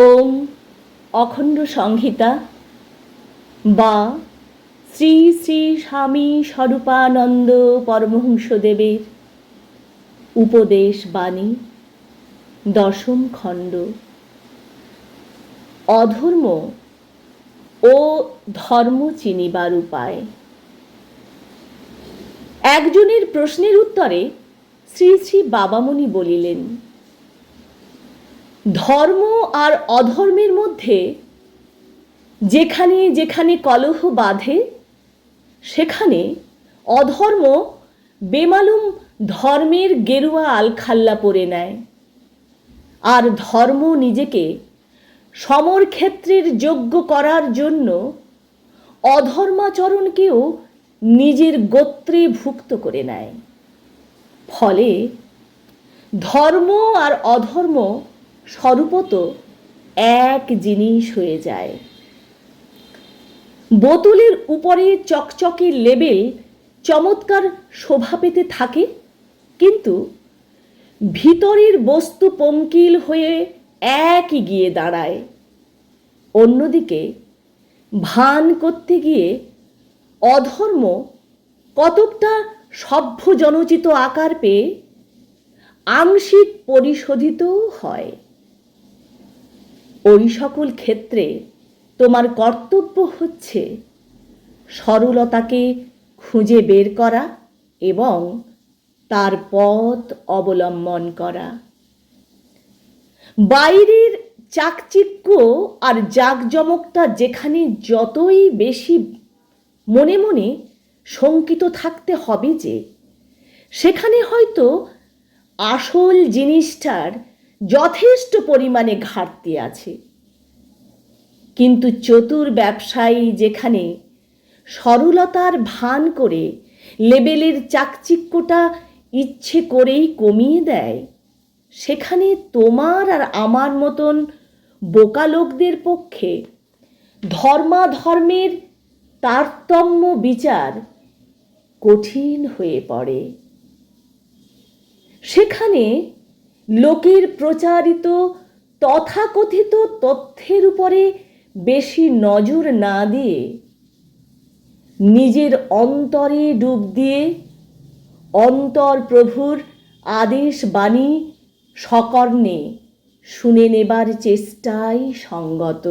ওম অখণ্ড সংহিতা বা শ্রী শ্রী স্বামী স্বরূপানন্দ পরমহংসদেবের উপদেশ বাণী, দশম খণ্ড। অধর্ম ও ধর্ম চিনিবার উপায়। একজনের প্রশ্নের উত্তরে শ্রী শ্রী বাবামণি বলিলেন ধর্ম আর অধর্মের মধ্যে যেখানে যেখানে কলহ বাঁধে, সেখানে অধর্ম বেমালুম ধর্মের গেরুয়া আলখাল্লা পরে নেয়। আর ধর্ম নিজেকে সমর ক্ষেত্রের যোগ্য করার জন্য অধর্মাচরণকেও নিজের গোত্রে ভুক্ত করে নেয়। ফলে ধর্ম আর অধর্ম স্বরূপত এক জিনিস হয়ে যায়। বোতলের উপরে চকচকে লেবেল চমৎকার শোভা পেতে থাকে, কিন্তু ভিতরের বস্তু পঙ্কিল হয়ে একই গিয়ে দাঁড়ায়। অন্যদিকে ভান করতে গিয়ে অধর্ম কতকটা সভ্য জনচিত আকার পেয়ে আংশিক পরিশোধিতও হয়। ওই সকল ক্ষেত্রে তোমার কর্তব্য হচ্ছে সরলতাকে খুঁজে বের করা এবং তার পথ অবলম্বন করা। বাইরের চাকচিক্য আর জাকজমকটা যেখানে যতই বেশি মনে মনে শঙ্কিত থাকতে হবে যে, সেখানে হয়তো আসল জিনিসটার যথেষ্ট পরিমাণে ঘাটতি আছে। কিন্তু চতুর ব্যবসায়ী যেখানে সরলতার ভান করে লেবেলের চাকচিক্যটা ইচ্ছে করেই কমিয়ে দেয়, সেখানে তোমার আর আমার মতন বোকা লোকদের পক্ষে ধর্মাধর্মের তারতম্য বিচার কঠিন হয়ে পড়ে। সেখানে লোকের প্রচারিত তথাকথিত তথ্যের উপরে বেশি নজর না দিয়ে নিজের অন্তরে ডুব দিয়ে অন্তর প্রভুর আদেশ বাণী সকর্ণে শুনে নেবার চেষ্টাই সঙ্গত।